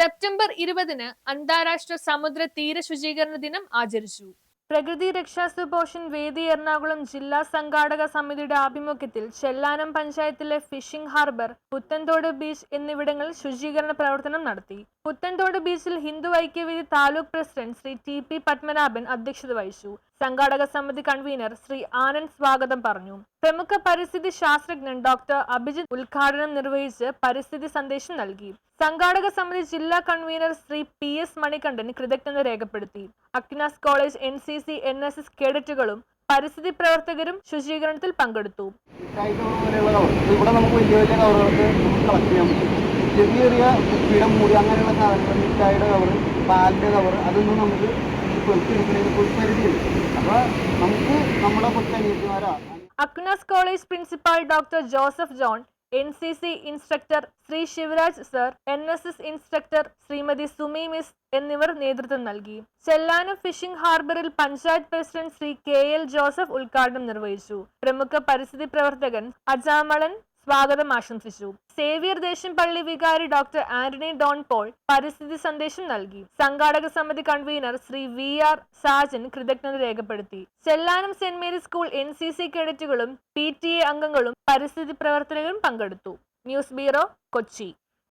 September ഇരുപതിന് അന്താരാഷ്ട്ര സമുദ്ര തീര ശുചീകരണ ദിനം ആചരിച്ചു. പ്രകൃതി രക്ഷാ സുപോഷൻ വേദി എറണാകുളം ജില്ലാ സംഘാടക സമിതിയുടെ ആഭിമുഖ്യത്തിൽ ചെല്ലാനം പഞ്ചായത്തിലെ ഫിഷിംഗ് ഹാർബർ പുത്തൻതോട് ബീച്ച് എന്നിവിടങ്ങളിൽ ശുചീകരണ പ്രവർത്തനം നടത്തി. പുത്തൻതോട് ബീച്ചിൽ Hindu Aikyavedi taluk president Shri T P Padmanabhan അധ്യക്ഷത വഹിച്ചു. സംഘാടക സമിതി കൺവീനർ ശ്രീ ആനന്ദ് സ്വാഗതം പറഞ്ഞു. പ്രമുഖ പരിസ്ഥിതി ശാസ്ത്രജ്ഞൻ ഡോക്ടർ അഭിജിത് ഉദ്ഘാടനം നിർവഹിച്ച് പരിസ്ഥിതി സന്ദേശം നൽകി. സംഘാടക സമിതി ജില്ലാ convener Shri P S Manikandan കൃതജ്ഞത രേഖപ്പെടുത്തി. Aquinas college N C C N S S കേഡറ്റുകളും പരിസ്ഥിതി പ്രവർത്തകരും ശുചീകരണത്തിൽ പങ്കെടുത്തു. ചെറിയ ചെറിയ മൂടി അങ്ങനെയുള്ള സാധനങ്ങൾ മിഠായിയുടെ കവർ പാലിന്റെ കവർ അതൊന്നും നമുക്ക് Aquinas college principal doctor Joseph John N C C instructor Shri Sivaraj sir N S S instructor Shrimati Sumi miss എന്നിവർ നേതൃത്വം നൽകി. ചെല്ലാനം ഫിഷിംഗ് ഹാർബറിൽ panchayat president Shri K L Joseph ഉദ്ഘാടനം നിർവഹിച്ചു. പ്രമുഖ പരിസ്ഥിതി പ്രവർത്തകൻ അജാമളൻ സ്വാഗതം ആശംസിച്ചു. സേവിയർ ദേശം പള്ളി വികാരി ഡോക്ടർ ആന്റണി ഡോൺ പോൾ പരിസ്ഥിതി സന്ദേശം നൽകി. സംഘാടക സമിതി convener Shri V R Sajan കൃതജ്ഞത രേഖപ്പെടുത്തി. Chellanam saint Mary's school N C C കേഡറ്റുകളും P T A അംഗങ്ങളും പരിസ്ഥിതി പ്രവർത്തകരും പങ്കെടുത്തു. News bureau Kochi.